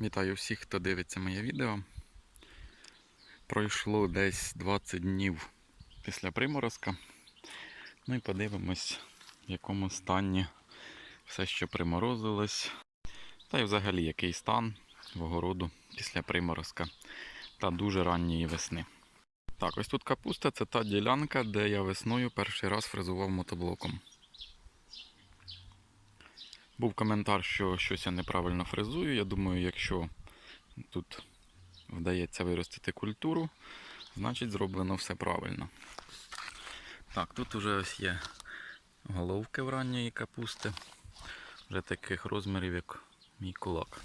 Вітаю всіх, хто дивиться моє відео. Пройшло десь 20 днів після приморозка. Ну і подивимось, в якому стані все, що приморозилось. Та й взагалі який стан в огороду після приморозка та дуже ранньої весни. Так, ось тут капуста це та ділянка, де я весною перший раз фрезував мотоблоком. Був коментар, що щось я неправильно фрезую. Я думаю, якщо тут вдається виростити культуру, значить зроблено все правильно. Так, тут вже ось є головки в ранньої капусти, вже таких розмірів, як мій кулак.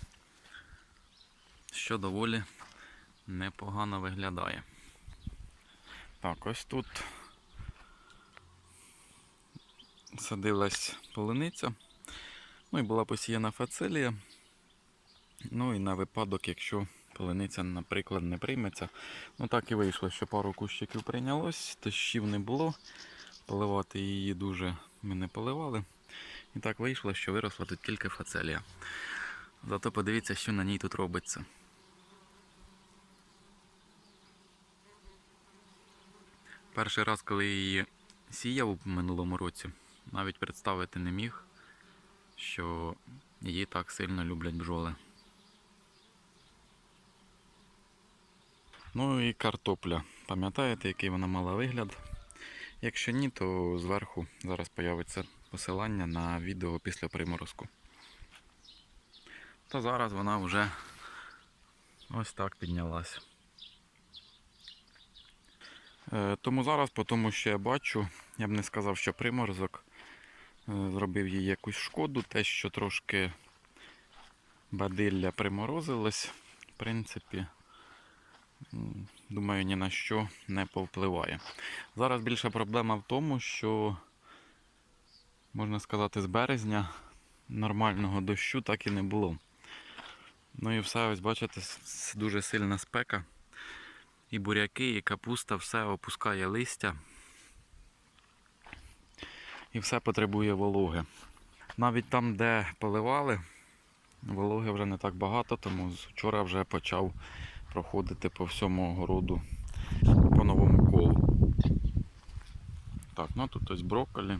Що доволі непогано виглядає. Так, ось тут садилась полуниця. Ну і була посіяна фацелія. Ну і на випадок, якщо полуниця, наприклад, не прийметься. Ну так і вийшло, що пару кущиків прийнялось, дощів не було. Поливати її дуже ми не поливали. І так вийшло, що виросла тут тільки фацелія. Зато подивіться, що на ній тут робиться. Перший раз, коли її сіяв у минулому році, навіть представити не міг, що її так сильно люблять бджоли. Ну і картопля. Пам'ятаєте, який вона мала вигляд? Якщо ні, то зверху зараз появиться посилання на відео після приморозку. Та зараз вона вже ось так піднялась. Е, Тому зараз, по тому що я бачу, я б не сказав, що приморозок зробив їй якусь шкоду, те, що трошки бадилля приморозилось, в принципі, думаю, ні на що не повпливає. Зараз більша проблема в тому, що, можна сказати, з березня нормального дощу так і не було. Ну і все, ось бачите, дуже сильна спека. І буряки, і капуста, все опускає листя. І все потребує вологи. Навіть там, де поливали, вологи вже не так багато, тому вчора вже почав проходити по всьому огороду по новому колу. Так, ну тут ось брокколі.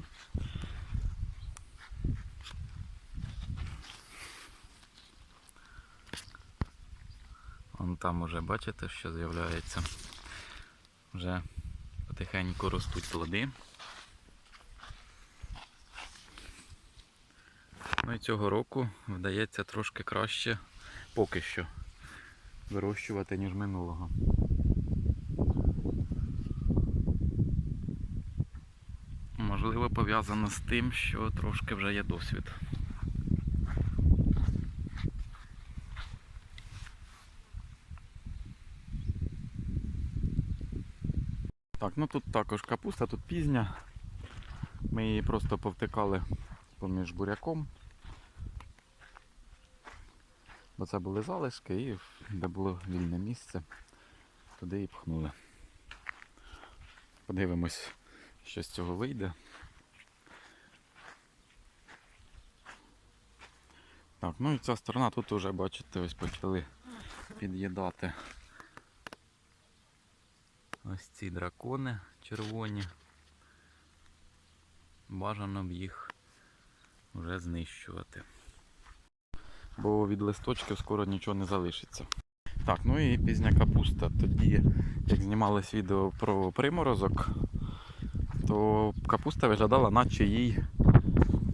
Вон там уже бачите, що з'являється. Вже потихеньку ростуть плоди. Ну і цього року вдається трошки краще поки що вирощувати, ніж минулого. Можливо, пов'язано з тим, що трошки вже є досвід. Так, ну тут також капуста, тут пізня. Ми її просто повтикали поміж буряком. Бо це були залишки і де було вільне місце, туди і пхнули. Подивимось, що з цього вийде. Так, ну і ця сторона тут вже, бачите, ось почали під'їдати ось ці дракони червоні. Бажано б їх вже знищувати. Бо від листочків скоро нічого не залишиться. Так, ну і пізня капуста. Тоді, як знімалось відео про приморозок, то капуста виглядала, наче їй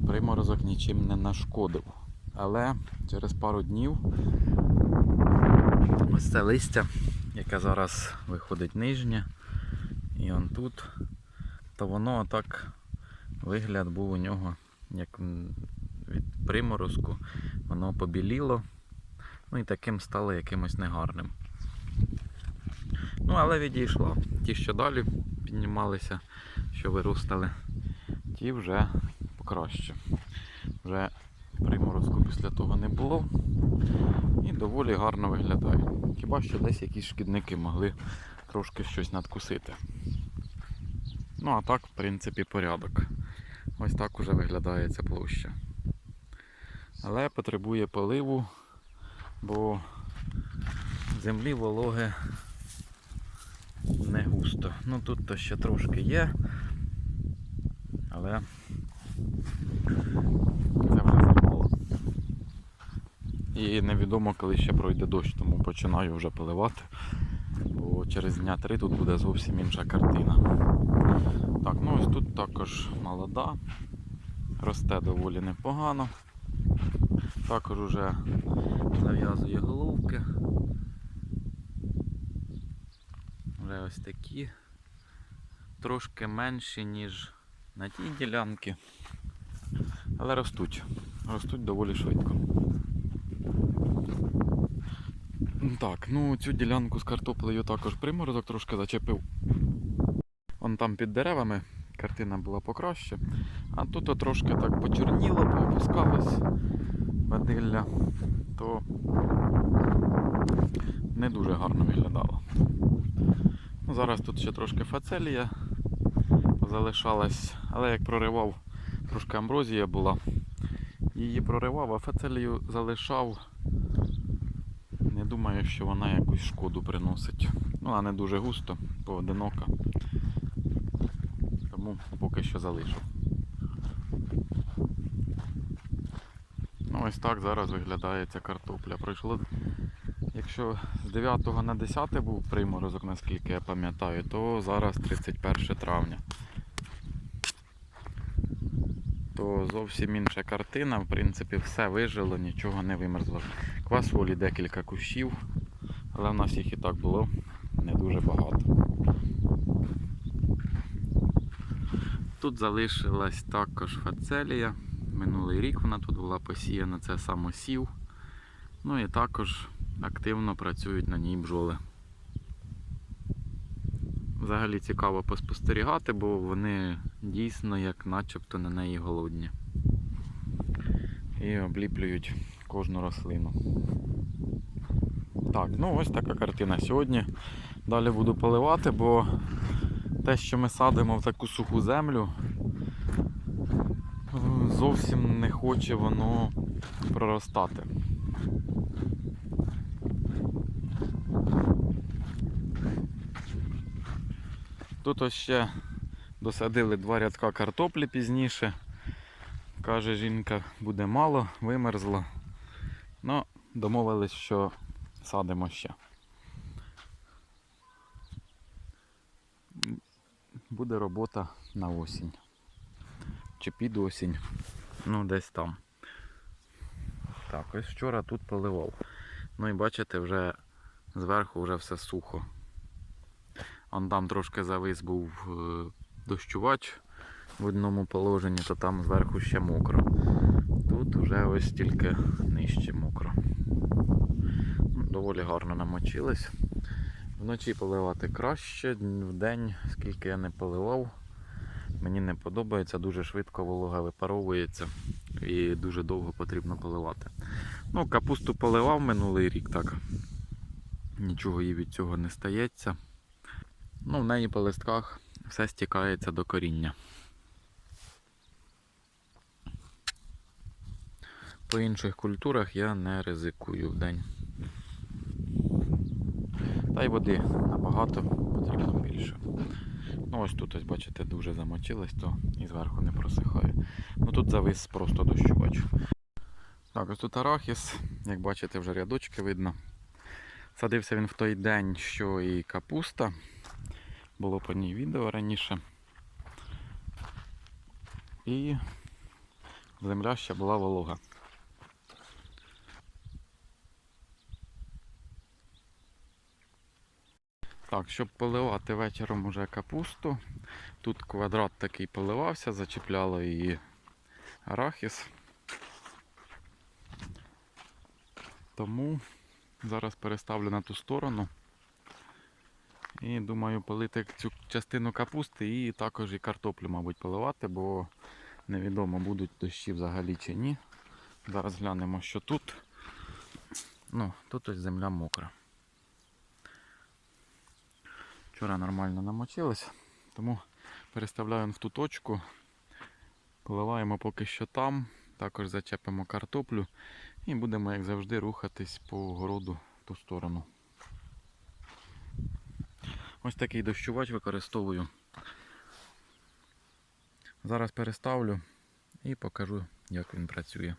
приморозок нічим не нашкодив. Але через пару днів ось це листя, яке зараз виходить нижнє, і он тут, то воно так вигляд був у нього, як приморозку, воно побіліло, ну і таким стало якимось негарним. Ну, але відійшло. Ті, що далі піднімалися, що виростали, ті вже покраще. Вже приморозку після того не було. І доволі гарно виглядає. Хіба що десь якісь шкідники могли трошки щось надкусити. Ну а так, в принципі, порядок. Ось так уже виглядає ця площа. Але потребує поливу бо землі вологи не густо. Ну тут то ще трошки є, але це вже замало. І невідомо, коли ще пройде дощ, тому починаю вже поливати. Бо через дня три тут буде зовсім інша картина. Так, ну ось тут також молода, росте доволі непогано. Також уже зав'язує головки. Вже ось такі. Трошки менші, ніж на тій ділянці. Але ростуть. Ростуть доволі швидко. Так, ну цю ділянку з картоплею також приморозок трошки зачепив. Вон там під деревами картина була покраще. А тут трошки так почорніло, поопускалось бадилля, то не дуже гарно виглядало. Ну, зараз тут ще трошки фацелія залишалась, але як проривав, трошки амброзія була. Її проривав, а фацелію залишав. Не думаю, що вона якусь шкоду приносить. Ну, вона не дуже густо, поодинока. Тому поки що залишу. Ось так зараз виглядає ця картопля. Пройшло, якщо з 9 на 10 був приморозок, наскільки я пам'ятаю, то зараз 31 травня. То зовсім інша картина. В принципі, все вижило, нічого не вимерзло. Квасолі декілька кущів, але в нас їх і так було не дуже багато. Тут залишилась також фацелія. Минулий рік вона тут була посіяна, це самосів. Ну і також активно працюють на ній бджоли. Взагалі цікаво поспостерігати, бо вони дійсно як начебто на неї голодні. І обліплюють кожну рослину. Так, ну ось така картина сьогодні. Далі буду поливати, бо те, що ми садимо в таку суху землю, зовсім не хоче воно проростати. Тут ось ще досадили два рядка картоплі пізніше. Каже, жінка буде мало, вимерзло. Ну, домовились, що садимо ще. Буде робота на осінь. Чи під осінь. Ну, десь там. Так, ось вчора тут поливав. Ну і бачите, вже зверху вже все сухо. Он там трошки завис був е, дощувач в одному положенні, то там зверху ще мокро. Тут вже ось тільки нижче мокро. Ну, Доволі гарно намочились. Вночі поливати краще, в день, скільки я не поливав, мені не подобається, дуже швидко волога випаровується і дуже довго потрібно поливати. Ну, капусту поливав минулий рік, так. Нічого їй від цього не стається. Ну, в неї по листках все стікається до коріння. По інших культурах я не ризикую в день. Та й води набагато потрібно більше. Ну ось тут ось бачите дуже замочилось, то і зверху не просихає. Ну тут завис просто дощувач. Так, ось тут арахіс, як бачите, вже рядочки видно. Садився він в той день, що і капуста. Було по ній відео раніше. І земля ще була волога. Так, щоб поливати вечором уже капусту. Тут квадрат такий поливався, зачіпляло її арахіс. Тому зараз переставлю на ту сторону. І думаю полити цю частину капусти і також і картоплю, мабуть, поливати, бо невідомо будуть дощі взагалі чи ні. Зараз глянемо, що тут. Ну, тут ось земля мокра. Вчора нормально намочилось, тому переставляємо в ту точку. Поливаємо поки що там. Також зачепимо картоплю. І будемо, як завжди, рухатись по городу в ту сторону. Ось такий дощувач використовую. Зараз переставлю і покажу, як він працює.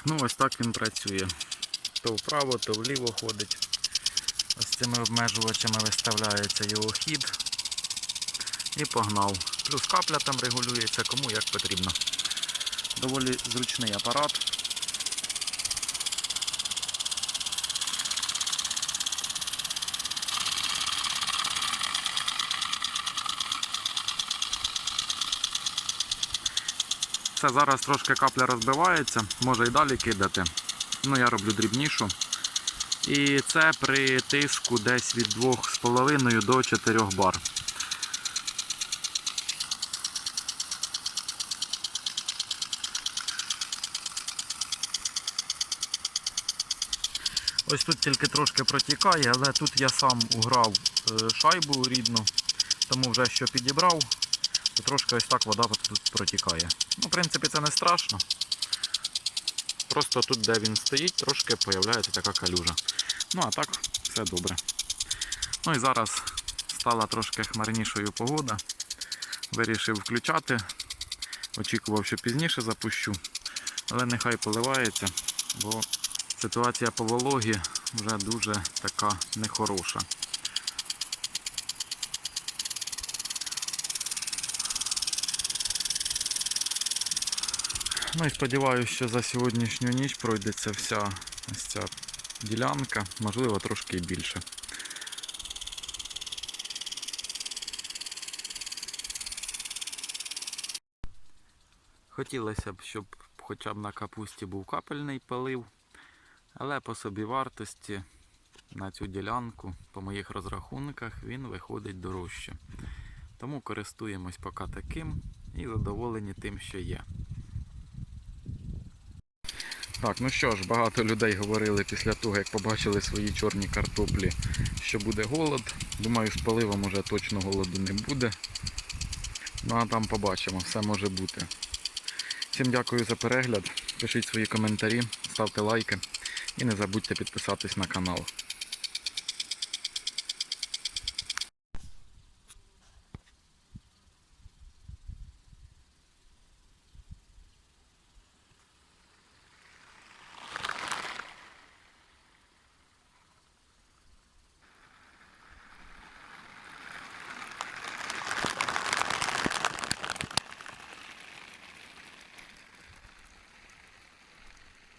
Так, ну ось так він працює. То вправо, то вліво ходить. Ось цими обмежувачами виставляється його хід. І погнав. Плюс капля там регулюється, кому як потрібно. Доволі зручний апарат. Це зараз трошки капля розбивається, може і далі кидати. Ну, я роблю дрібнішу. І це при тиску десь від 2,5 до 4 бар. Ось тут тільки трошки протікає, але тут я сам уграв е, шайбу рідну, тому вже що підібрав, то трошки ось так вода тут протікає. Ну, в принципі, це не страшно. Просто тут, де він стоїть, трошки з'являється така калюжа. Ну, а так, все добре. Ну і зараз стала трошки хмарнішою погода. Вирішив включати. Очікував, що пізніше запущу. Але нехай поливається, бо ситуація по вологі вже дуже така нехороша. Ну і сподіваюся, що за сьогоднішню ніч пройдеться вся ось ця ділянка, можливо трошки більше. Хотілося б, щоб хоча б на капусті був капельний полив, але по собі вартості на цю ділянку, по моїх розрахунках, він виходить дорожче. Тому користуємось поки таким і задоволені тим, що є. Так, ну що ж, багато людей говорили після того, як побачили свої чорні картоплі, що буде голод. Думаю, з поливом уже точно голоду не буде. Ну а там побачимо, все може бути. Всім дякую за перегляд. Пишіть свої коментарі, ставте лайки і не забудьте підписатись на канал.